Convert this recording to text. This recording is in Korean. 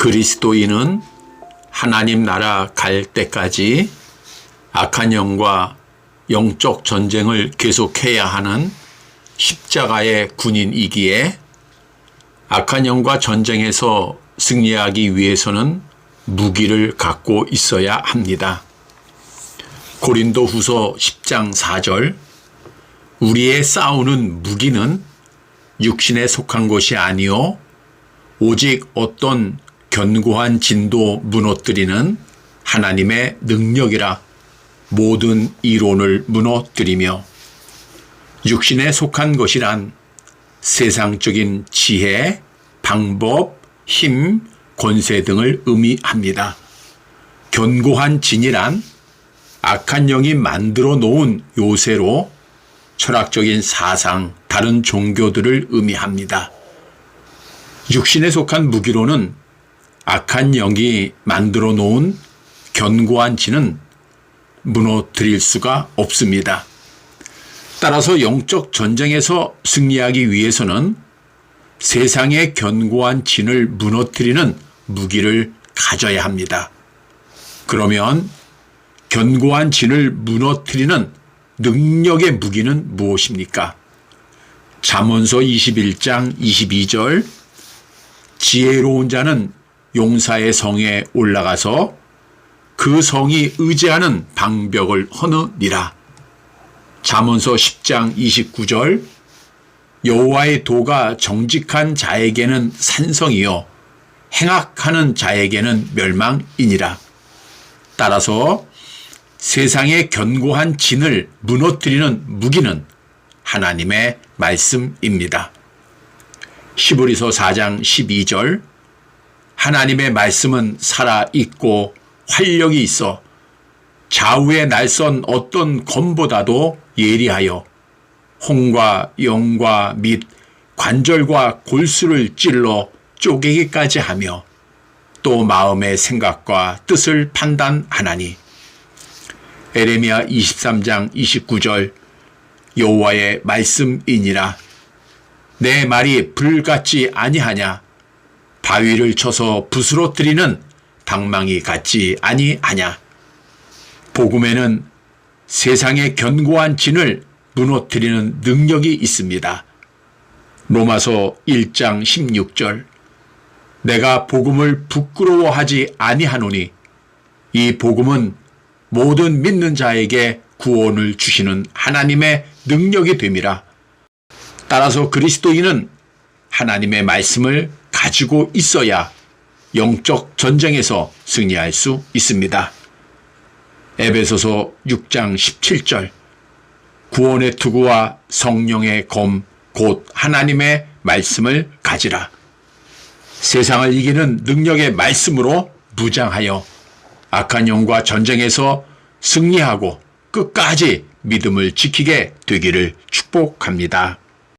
그리스도인은 하나님 나라 갈 때까지 악한 영과 영적 전쟁을 계속해야 하는 십자가의 군인이기에 악한 영과 전쟁에서 승리하기 위해서는 무기를 갖고 있어야 합니다. 고린도 후서 10장 4절 우리의 싸우는 무기는 육신에 속한 것이 아니요 오직 어떤 견고한 진도 무너뜨리는 하나님의 능력이라 모든 이론을 무너뜨리며 육신에 속한 것이란 세상적인 지혜, 방법, 힘, 권세 등을 의미합니다. 견고한 진이란 악한 영이 만들어 놓은 요새로 철학적인 사상, 다른 종교들을 의미합니다. 육신에 속한 무기로는 악한 영이 만들어 놓은 견고한 진은 무너뜨릴 수가 없습니다. 따라서 영적 전쟁에서 승리하기 위해서는 세상의 견고한 진을 무너뜨리는 무기를 가져야 합니다. 그러면 견고한 진을 무너뜨리는 능력의 무기는 무엇입니까? 잠언서 21장 22절 지혜로운 자는 용사의 성에 올라가서 그 성이 의지하는 방벽을 허느니라. 잠언서 10장 29절 여호와의 도가 정직한 자에게는 산성이요 행악하는 자에게는 멸망이니라. 따라서 세상의 견고한 진을 무너뜨리는 무기는 하나님의 말씀입니다. 시브리서 4장 12절 하나님의 말씀은 살아 있고 활력이 있어 좌우에 날선 어떤 검보다도 예리하여 홍과 영과 및 관절과 골수를 찔러 쪼개기까지 하며 또 마음의 생각과 뜻을 판단하나니. 에레미야 23장 29절 여호와의 말씀이니라. 내 말이 불같지 아니하냐 바위를 쳐서 부스러뜨리는 방망이 같지 아니하냐 복음에는 세상의 견고한 진을 무너뜨리는 능력이 있습니다. 로마서 1장 16절 내가 복음을 부끄러워하지 아니하노니 이 복음은 모든 믿는 자에게 구원을 주시는 하나님의 능력이 됨이라. 따라서 그리스도인은 하나님의 말씀을 가지고 있어야 영적 전쟁에서 승리할 수 있습니다. 에베소서 6장 17절 구원의 투구와 성령의 검, 곧 하나님의 말씀을 가지라. 세상을 이기는 능력의 말씀으로 무장하여 악한 영과 전쟁에서 승리하고 끝까지 믿음을 지키게 되기를 축복합니다.